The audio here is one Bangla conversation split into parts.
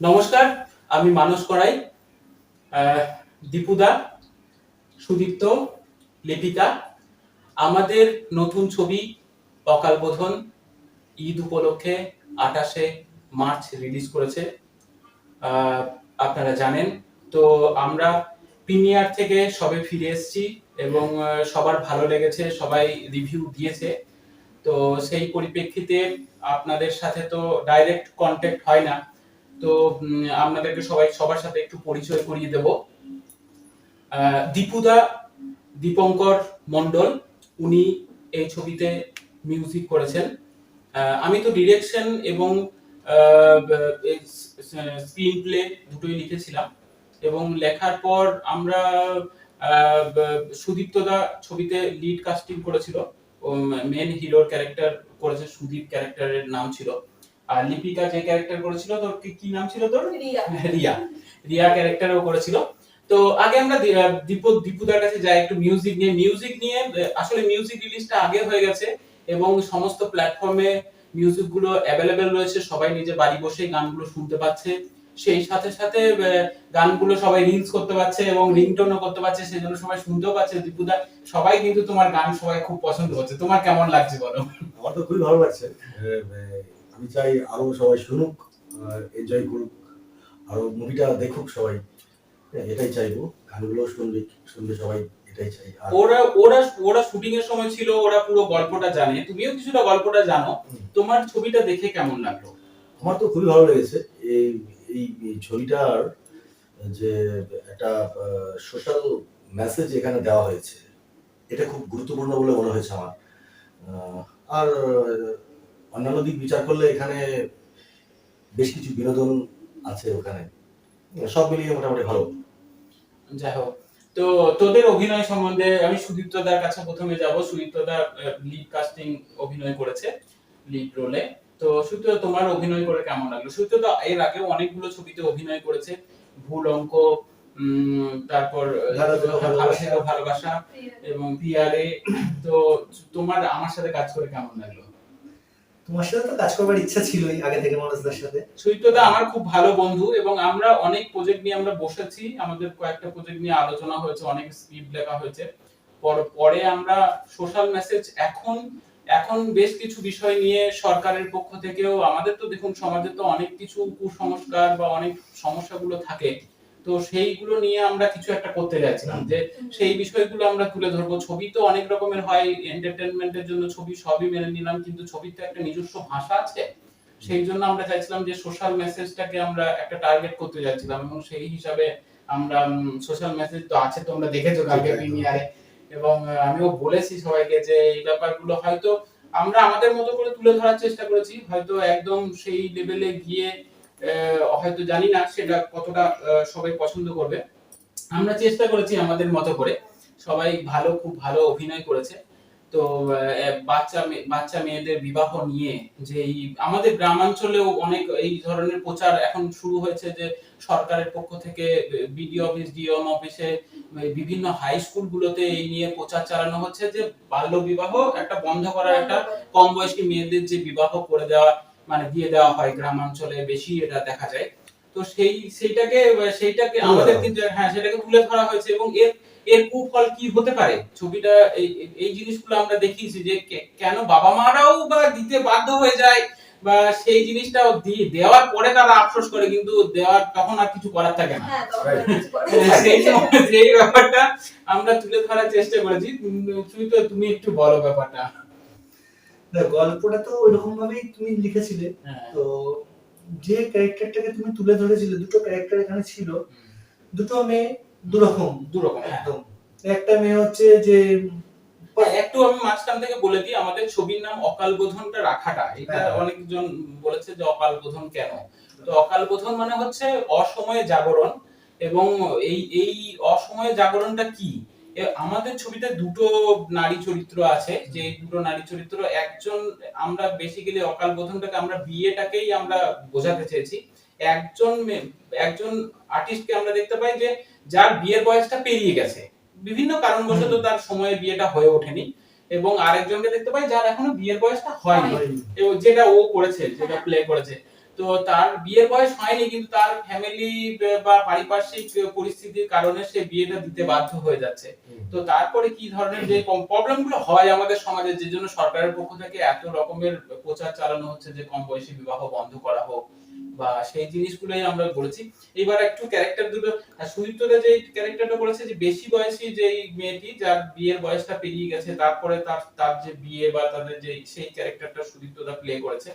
নমস্কার, আমি মানস করাই দীপুদা, সুদীপ্ত, লিপিকা। আমাদের নতুন ছবি অকাল বোধন ঈদ উপলক্ষে আঠাশে মার্চ রিলিজ করেছে আপনারা জানেন। তো আমরা প্রিমিয়ার থেকে সবে ফিরে এসেছি এবং সবার ভালো লেগেছে, সবাই রিভিউ দিয়েছে। তো সেই পরিপ্রেক্ষিতে আপনাদের সাথে তো ডাইরেক্ট কন্ট্যাক্ট হয় না। তো আপনাদেরকে সবাই, সবার সাথে একটু পরিচয় করিয়ে দেব। দীপুদা দীপঙ্কর মন্ডল উনি এই ছবিতে মিউজিক করেছেন। আমি তো ডিরেকশন এবং স্ক্রিন প্লে দুটোই লিখেছিলাম। এবং লেখার পর আমরা সুদীপ্তদা ছবিতে লিড কাস্টিং করেছিল। মেন হিরোর ক্যারেক্টার করেছে সুদীপ ক্যারেক্টারের নাম ছিল। আর লিপিকা যে ক্যারেক্টার করেছিল তোর কি- নাম ছিল তোর? রিয়া। রিয়া। রিয়া ক্যারেক্টারও করেছিল। তো আগে আমরা দীপু দীপুদার কাছে যাই একটু মিউজিক নিয়ে। মিউজিক নিয়ে আসলে মিউজিক রিলিজটা আগে হয়ে গেছে এবং সমস্ত প্ল্যাটফর্মে মিউজিকগুলো অ্যাভেলেবেল রয়েছে। সবাই নিজে বাড়ি বসে গানগুলো শুনতে পাচ্ছে। সেই সাথে সাথে গানগুলো সবাই রিলস করতে পারছে এবং রিংটোনও করতে পারছে সেই জন্য সবাই শুনতেও পাচ্ছে। দীপুদা সবাই কিন্তু তোমার গান সবাই খুব পছন্দ করছে। তোমার কেমন লাগছে বলো? আমার তো খুবই ভালো লাগছে। আমি চাই আরও সবাই শুনুক এনজয় করুক আরও মুভিটা দেখুক সবাই। হ্যাঁ, এটাই চাইব। গানগুলো শুনবে শুনবে সবাই এটাই চাই। আর ওরা ওরা ওরা শুটিং এর সময় ছিল ওরা পুরো গল্পটা জানে। তুমিও কিছুটা গল্পটা জানো। তোমার ছবিটা দেখে কেমন লাগল? আমার তো খুবই ভালো লেগেছে। এই এই ছবিটার যে একটা সোশ্যাল মেসেজ এখানে দেওয়া হয়েছে। এটা খুব গুরুত্বপূর্ণ বলে মনে হয়েছে আমার। আর অন্যান্য দিক বিচার করলে এখানে বেশ কিছু বিনোদন আছে ওখানে। সব মিলিয়ে মোটামুটি ভালো। যাই হোক। তো তোদের অভিনয় সম্বন্ধে আমি সুদীপ্তদার কাছে প্রথমে যাব। সুদীপ্তদা লিড কাস্টিং অভিনয় করেছে লিড রোলে তো সুদীপ্ত তোমার অভিনয় করে কেমন লাগল? সুদীপ্তদা এর আগে অনেকগুলো ছবিতে অভিনয় করেছে। ভুল অঙ্ক উম, তারপর ভালোবাসা। এবং পিয়ারে তো তোমার আমার সাথে কাজ করে কেমন লাগল? তোমার সাথে তো কাজ ইচ্ছা ছিলই আগে থেকে সাথে। আমার খুব ভালো বন্ধু এবং আমরা অনেক প্রজেক্ট নিয়ে আমরা বসেছি। আমাদের কয়েকটা প্রজেক্ট নিয়ে আলোচনা হয়েছে, অনেক স্ক্রিপ্ট লেখা হয়েছে। পরে আমরা সোশ্যাল মেসেজ এখন এখন বেশ কিছু বিষয় নিয়ে সরকারের পক্ষ থেকেও আমাদের তো দেখুন, সমাজে তো অনেক কিছু কুসংস্কার বা অনেক সমস্যাগুলো থাকে। তো সেইগুলো নিয়ে আমরা কিছু একটা করতে যাচ্ছিলাম যে সেই বিষয়গুলো আমরা তুলে ধরবো। ছবি তো অনেক রকমের হয় এন্টারটেনমেন্টের জন্য ছবি সবই মেনে নিলাম কিন্তু ছবির তো একটা নিজস্ব ভাষা আছে। সেই জন্য আমরা চাইছিলাম যে সোশ্যাল মেসেজটাকে আমরা একটা টার্গেট করতে যাচ্ছিলাম এবং সেই হিসাবে আমরা সোশ্যাল মেসেজ তো আছে তোমরা দেখেছ কালকে প্রিমিয়ারে এবং আমিও বলেছি সবাইকে যে এই ব্যাপারগুলো হয়তো আমরা আমাদের মতো করে তুলে ধরার চেষ্টা করেছি হয়তো একদম সেই লেভেলে গিয়ে হয়তো জানি না সেটা কতটা সবাই পছন্দ করবে। আমরা চেষ্টা করেছি আমাদের মতো করে। সবাই ভালো খুব ভালো অভিনয় করেছে। তো বাচ্চা বাচ্চা মেয়েদের বিবাহ নিয়ে যে এই আমাদের গ্রামাঞ্চলেও অনেক এই ধরনের প্রচার এখন শুরু হয়েছে যে সরকারের পক্ষ থেকে বিডিও অফিস ডিএম অফিসে বিভিন্ন হাই স্কুলগুলোতে এই নিয়ে প্রচার চালানো হচ্ছে যে বাল্য বিবাহ একটা বন্ধ করার একটা কম বয়সী মেয়েদের যে বিবাহ করে দেওয়া মানে দিয়ে দেওয়া হয় গ্রামাঞ্চলে বেশি এটা দেখা যায়। তো সেই সেইটাকে সেইটাকে আমাদের কিন্তু হ্যাঁ সেটাকে তুলে ধরা হয়েছে এবং এর এর কুফল কি হতে পারে? ছবিটা এই জিনিসগুলো আমরা দেখিয়েছি যে কেন বাবা মারাও বা দিতে বাধ্য হয়ে যায় বা সেই জিনিসটা দেওয়ার পরে তারা আফসোস করে কিন্তু দেওয়ার তখন আর কিছু করার থাকে না। হ্যাঁ হ্যাঁ, সেই ব্যাপারটা আমরা তুলে ধরার চেষ্টা করেছি। তুই তো তুমি একটু বলো ব্যাপারটা। গল্পটা তো ওইরকম ভাবেই তুমি লিখেছিলে। হ্যাঁ। তো যে ক্যারেক্টারটাকে তুমি তুলে ধরেছিলে দুটো ক্যারেক্টার এখানে ছিল। দুটো মেয়ে দুরকম। দুরকম হ্যাঁ। একদম। একটা মেয়ে হচ্ছে যে হ্যাঁ, একটু আমি মাঝখান থেকে বলে দিই আমাদের ছবির নাম অকাল বোধনটা রাখাটা। এটা। অনেকজন বলেছে যে অকাল বোধন কেন? তো অকাল বোধন মানে হচ্ছে অসময়ে জাগরণ এবং এই এই অসময়ে জাগরণটা কি? আমাদের ছবিতে দুটো নারী চরিত্র আছে। যে দুটো নারী চরিত্র একজন আমরা বেসিক্যালি অকাল বোধনটাকে আমরা বিয়েটাকেই আমরা বোঝাতে চেয়েছি। একজন মে- একজন আর্টিস্টকে আমরা দেখতে পাই যে যার বিয়ের বয়সটা পেরিয়ে গেছে। বিভিন্ন কারণবশত তার সময়ে বিয়েটা হয়ে ওঠেনি এবং আরেকজনকে দেখতে পাই যার এখনও বিয়ের বয়সটা হয়নি। যেটা ও করেছে যেটা প্লে করেছে। তো তার বিয়ের বয়স হয়নি কিন্তু তার ফ্যামিলি বা পারিপার্শ্বিক পরিস্থিতির কারণে সে বিয়েটা দিতে বাধ্য হয়ে যাচ্ছে। তো তারপরে কি ধরনের যে প্রবলেমগুলো হয় আমাদের সমাজে যে জন্য সরকারের পক্ষ থেকে এত রকমের প্রচার চালানো হচ্ছে যে কম বয়সী বিবাহ বন্ধ করা হোক বা সেই জিনিসগুলোই আমরা বলেছি। এবার একটু ক্যারেক্টার দুটো সুদীপ্তরা যে ক্যারেক্টারটা করেছে যে বেশি বয়সী যে মেয়েটি যার বিয়ের বয়সটা পেরিয়ে গেছে তারপরে তার তার যে বিয়ে বা তাদের যে সেই ক্যারেক্টারটা সুদীপ্তদা প্লে করেছে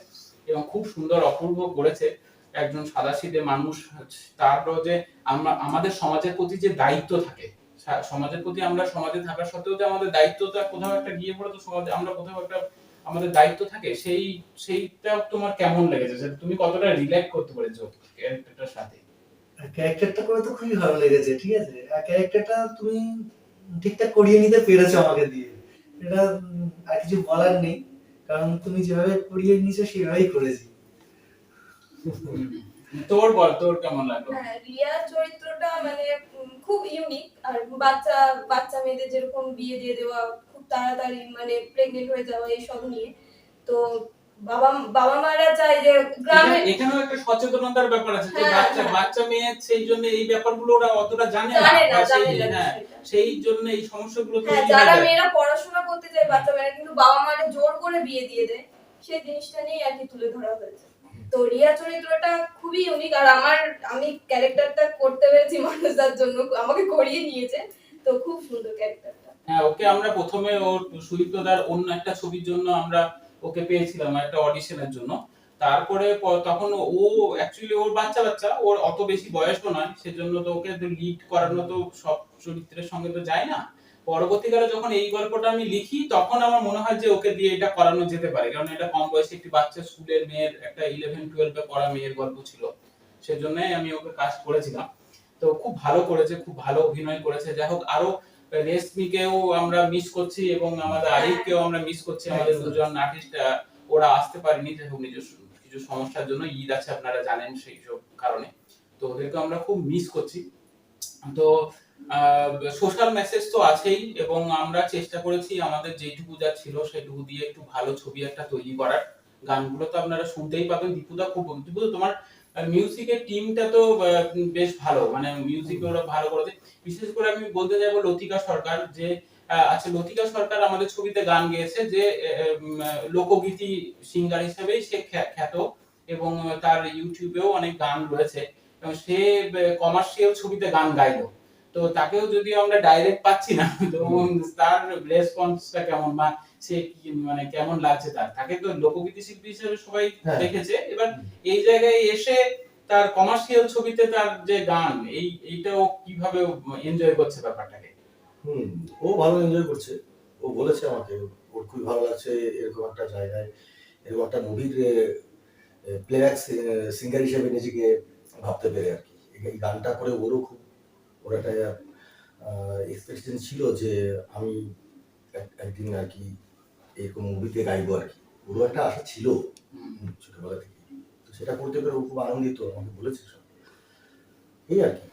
এবং খুব সুন্দর অপূর্ব করেছে একজন সাদাসিধে মানুষ তারপর যে আমরা, আমাদের সমাজের প্রতি যে দায়িত্ব থাকে সমাজের প্রতি আমরা সমাজে থাকা সত্ত্বেও যে আমাদের দায়িত্বটা কোথাও একটা গিয়ে পড়ে তো সমাজে আমরা কোথাও একটা, আমাদের দায়িত্ব থাকে, সেই, সেইটা তোমার কেমন লেগেছে? তুমি কতটা রিলেট করতে পেরেছ ক্যারেক্টারটার সাথে? ক্যারেক্টারটা করে তো খুবই ভালো লেগেছে, ঠিক আছে? ক্যারেক্টারটা তুমি ঠিকঠাক করিয়ে নিতে পেরেছ আমাকে দিয়ে। এটা আর কিছু বলার নেই। কারণ তুমি যেভাবে পড়িয়ে নিছো সেভাবেই করেছি। তোর বল তোর কেমন লাগল? রিয়া রিয়ার চরিত্রটা মানে খুব ইউনিক আর বাচ্চা বাচ্চা মেয়েদের যেরকম বিয়ে দিয়ে দেওয়া খুব তাড়াতাড়ি মানে প্রেগনেন্ট হয়ে যাওয়া এইসব নিয়ে। তো বাবা বাবা মারা চায় যে গ্রামে এখানেও একটা সচেতনতার ব্যাপার আছে। যে বাচ্চা। বাচ্চা মেয়ে সেই জন্য এই ব্যাপারগুলো ওরা অতটা জানে না। জানে না সেই- জানে না বিষয়টা। সেই জন্য এই সমস্যাগুলো হ্যাঁ তৈরি যারা মেয়েরা পড়াশোনা করতে যায় বাচ্চা মেয়েরা কিন্তু বাবা মারা জোর করে বিয়ে দিয়ে দেয়। সেই জিনিসটা নিয়ে আর কি তুলে ধরা হয়েছে। তো রিয়া চরিত্রটা খুবই ইউনিক আর আমার আমি ক্যারেক্টারটা করতে পেরেছি মানুষদের জন্য। আমাকে করিয়ে নিয়েছে। তো খুব সুন্দর ক্যারেক্টারটা হ্যাঁ ওকে আমরা প্রথমে ওর সুদীপ্তদার অন্য একটা ছবির জন্য আমরা ওকে পেয়েছিলাম একটা অডিশনের জন্য। তারপরে তখন ও অ্যাকচুয়ালি ওর বাচ্চা বাচ্চা, ওর অত বেশি বয়সও নয়, সেজন্য তো ওকে লিড করানো তো সব চরিত্রের সঙ্গে তো যায় না। পরবর্তীকালে যখন এই গল্পটা আমি লিখি, তখন আমার মনে হয় যে ওকে দিয়ে এটা করানো যেতে পারে, কারণ এটা কম বয়সে একটি বাচ্চা স্কুলের মেয়ের, একটা ইলেভেন টুয়েলভে পড়া মেয়ের গল্প ছিল। সেজন্যই আমি ওকে কাজ করেছিলাম। তো খুব ভালো করেছে, খুব ভালো অভিনয় করেছে। যাই হোক, আরও রেশমিকেও আমরা মিস করছি এবং আমাদের আরিফকেও আমরা মিস করছি। আমাদের দুজন ওরা আসতে পারেনি নিজস্ব কিছু সমস্যার জন্য ঈদ আছে আপনারা জানেন সেই সব কারণে। তো ওদেরকে আমরা খুব মিস করছি। তো সোশ্যাল মেসেজ তো আছেই এবং আমরা চেষ্টা করেছি আমাদের যেটুকু যা ছিল সেটুকু দিয়ে একটু ভালো ছবি একটা তৈরি করার। গানগুলো তো আপনারা শুনতেই পাবেন। দীপুদা খুব দীপুদা তোমার মিউজিকের টিমটা তো বেশ ভালো। মানে মিউজিক ওরা ভালো করেছে। বিশেষ করে আমি বলতে যাব লতিকা সরকার যে আচ্ছা লতিকা সরকার আমাদের ছবিতে গান গেয়েছে যে লোকগীতি সিঙ্গার হিসেবে সে খ্যা- খ্যাত এবং তার ইউটিউবেও অনেক গান রয়েছে। সে কমার্শিয়াল ছবিতে গান গাইলো। তো তাকেও যদি আমরা ডাইরেক্ট পাচ্ছি না তো তার রেসপন্সটা কেমন বা সে কি মানে কেমন লাগছে তার? তাকে তো লোকগীতি শিল্পী হিসেবে সবাই হ্যাঁ। দেখেছে। এবার এই জায়গায় এসে তার কমার্শিয়াল ছবিতে তার যে গান এই এইটাও কীভাবে এনজয় করছে ব্যাপারটাকে? হুম ও ভালো এনজয় করছে। ও বলেছে আমাকে ওর খুবই ভালো লাগছে এরকম একটা জায়গায় এরকম একটা মুভির প্লেব্যাক সিঙ্গার হিসেবে নিজেকে ভাবতে পেরে আর কি। এই গানটা করে ওরও খুব ওর একটা এক্সপেকটেশন ছিল যে আমি একদিন আর কি এরকম মুভিতে গাইবো আর কি। ওরও একটা আশা ছিল ছোটবেলা থেকে তো সেটা করতে পেরে ও খুব আনন্দিত আমাকে বলেছে সব। এই আর কি।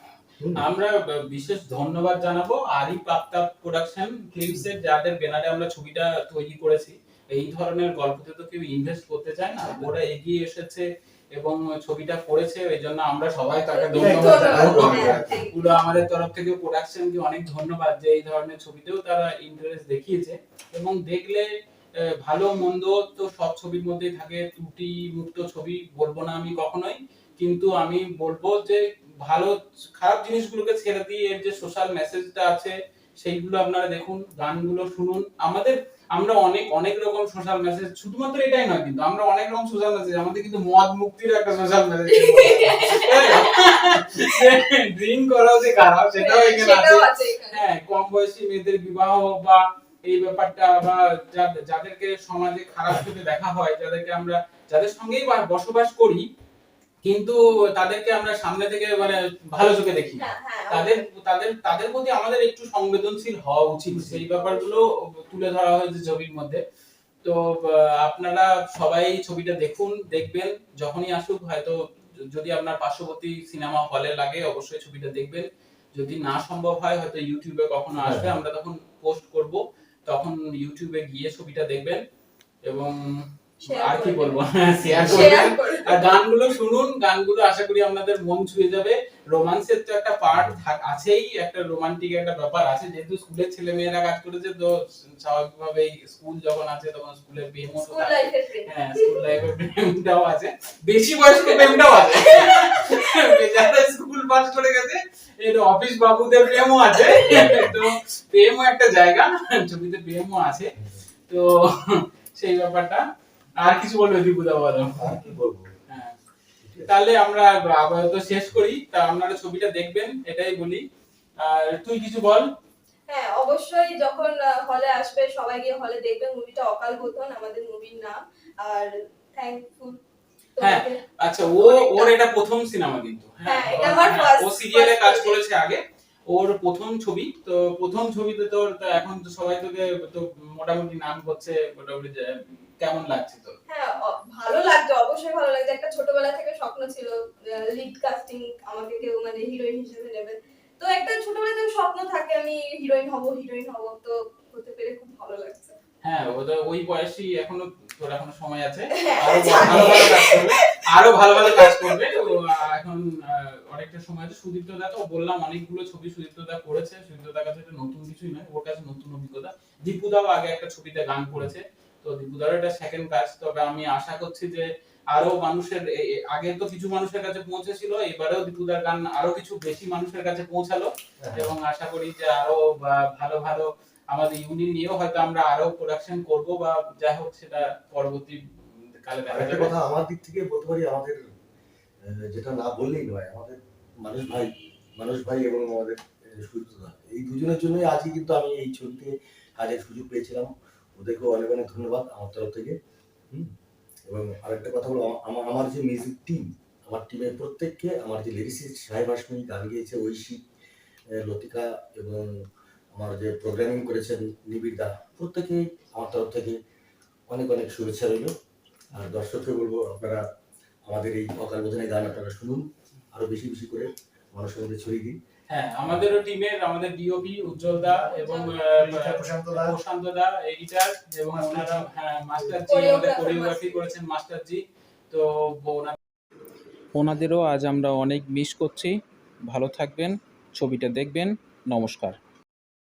আমরা বিশেষ ধন্যবাদ জানাব আরিফ আফতাব প্রোডাকশন ফিল্মস এর যাদের ব্যানারে আমরা ছবিটা তৈরি করেছি। এই ধরনের গল্পতে তো কেউ ইনভেস্ট করতে চায় না। ওরা এগিয়ে এসেছে এবং ছবিটা করেছে এই জন্য আমরা সবাই তাকে ধন্যবাদ হ্যাঁ. পুরো আমাদের তরফ থেকে প্রোডাকশনকে অনেক ধন্যবাদ যে এই ধরনের ছবিতেও তারা ইন্টারেস্ট দেখিয়েছে। এবং দেখলে ভালো মন্দ তো সব ছবির মধ্যেই থাকে ত্রুটি মুক্ত ছবি বলব না আমি কখনোই। কিন্তু আমি বলব যে ভালো খারাপ জিনিসগুলোকে ছেড়ে দিয়ে এর যে সোশ্যাল মেসেজটা আছে সেইগুলো আপনারা দেখুন গানগুলো শুনুন। আমাদের আমরা অনেক অনেক রকম সোশ্যাল মেসেজ শুধুমাত্র এটাই নয় কিন্তু আমরা অনেক রকম সোশ্যাল মেসেজ আমাদের কিন্তু মদ মুক্তির একটা সোশ্যাল মেসেজ ড্রিঙ্ক করা যে খারাপ সেটাও এখানে আছে। হ্যাঁ কম বয়সী মেয়েদের বিবাহ বা এই ব্যাপারটা বা যাদেরকে সমাজে খারাপ চোখে দেখা হয় যাদেরকে আমরা যাদের সঙ্গেই বসবাস করি কিন্তু তাদেরকে আমরা সামনে থেকে মানে ভালো চোখে দেখি। হ্যাঁ তাদের তাদের তাদের প্রতি আমাদের একটু সংবেদনশীল হওয়া উচিত। সেই ব্যাপারগুলো তুলে ধরা হয়েছে ছবির মধ্যে। তো আপনারা সবাই ছবিটা দেখুন দেখবেন যখনই আসুক হয়তো যদি আপনার পার্শ্ববর্তী সিনেমা হলে লাগে অবশ্যই ছবিটা দেখবেন। যদি না সম্ভব হয় হয়তো ইউটিউবে কখনো আসবে হ্যাঁ। আমরা তখন পোস্ট করব তখন ইউটিউবে গিয়ে ছবিটা দেখবেন এবং আর কি বলব? শেয়ার করবেন আর গানগুলো শুনুন গানগুলো আশা করি আপনাদের মন ছুঁয়ে যাবে। রোমান্সের তো একটা পার্ট আছেই একটা রোমান্টিক একটা ব্যাপার আছে। যেহেতু স্কুলের ছেলে মেয়েরা কাজ করেছে তো স্কুল যখন আছে তখন স্কুলের প্রেম। হ্যাঁ স্কুল লাইফের প্রেমটাও আছে। বেশি বয়স্ক প্রেমটাও আছে। যারা স্কুল পাস করে গেছে এর অফিস বাবুদের প্রেমও আছে। তো প্রেমও একটা জায়গা ছবিতে প্রেমও আছে। তো সেই ব্যাপারটা আর কিছু বলবে দীপুদা বলো? আর কি বলব? হ্যাঁ। তাহলে আমরা আপাতত শেষ করি। তা আপনারা ছবিটা দেখবেন এটাই বলি। আর তুই কিছু বল? হ্যাঁ অবশ্যই যখন হলে আসবে সবাই গিয়ে হলে দেখবে মুভিটা অকাল বোধন আমাদের মুভির নাম। আর থ্যাঙ্কফুল হ্যাঁ, আচ্ছা ও ওর এটা প্রথম সিনেমা কিন্তু। হ্যাঁ, এটা আমার হ্যাঁ, ও সিরিয়ালে কাজ করেছে আগে। ওর প্রথম ছবি তো প্রথম ছবিতে তোর এখন তো সবাই তোকে তো মোটামুটি নাম করছে মোটামুটি কেমন লাগছে তোর? হ্যাঁ ভালো লাগছে অবশ্যই ভালো লাগছে। একটা ছোটবেলা থেকে স্বপ্ন ছিল লিড কাস্টিং আমাকে কেউ মানে হিরোইন হিসেবে নেবে। তো একটা ছোটবেলা থেকে স্বপ্ন থাকে আমি হিরোইন হব হিরোইন হব তো হতে পেরে খুব ভালো লাগছে। হ্যাঁ ওই এখনও তোর এখনও সময় আছে। হ্যাঁ, আরও ভালো ভালো কাজ করবে। আরও ভালো ভালো কাজ করবে। এখন অনেকটা সময় আছে। সুদীপ্ত দা তো বললাম অনেকগুলো ছবি সুদীপ্ত দা করেছে। সুদীপ্ত দার কাছে নতুন কিছুই নয় ওর কাছে নতুন অভিজ্ঞতা। দীপু দাও আগে একটা ছবিতে গান করেছে। তো দীপু দার এটা সেকেন্ড কাজ। তবে আমি আশা করছি যে আরও মানুষের আগে তো কিছু মানুষের কাছে পৌঁছেছিল এবারেও দীপুদার গান আরও কিছু বেশি মানুষের কাছে পৌঁছালো। এবং আশা করি যে আরও ভালো ভালো আমাদের ইউনিট নিয়েও হয়তো আমরা আরও প্রোডাকশন করব বা যাই হোক সেটা পরবর্তী কালে দেখা যাবে। কথা আমার দিক থেকে বলতে পারি আমাদের যেটা না বললেই নয় আমাদের মানুষ ভাই মানুষ ভাই এবং আমাদের এই দুজনের জন্যই আজকে কিন্তু আমি এই ছবিতে কাজের সুযোগ পেয়েছিলাম। ওদেরকেও অনেক অনেক ধন্যবাদ আমার তরফ থেকে। এবং আরেকটা কথা বলো আমার আমার যে মিউজিক টিম আমার টিমের প্রত্যেককে, আমার যে লিরিসিস্ট সাহেব হাসমি গান গিয়েছে, ঐশী লতিকা এবং আমার যে প্রোগ্রামিং করেছেন নিবিড় দা প্রত্যেকেই আমার তরফ থেকে অনেক অনেক শুভেচ্ছা রইল আর দর্শককে বলব, আপনারা আমাদের এই অকাল বোধনের গান আপনারা শুনুন, আরও বেশি বেশি করে, মানুষের মধ্যে ছড়িয়ে দিন হ্যাঁ আমাদেরও টিমের আমাদের ডিওপি উজ্জ্বল দা এবং প্রশান্ত দা। প্রশান্ত দা এডিটার এবং ওনারা হ্যাঁ মাস্টার জি আমাদের কোরিওগ্রাফি করেছেন মাস্টার জি তো ওনা- ওনাদেরও আজ আমরা অনেক মিস করছি। ভালো থাকবেন ছবিটা দেখবেন। নমস্কার।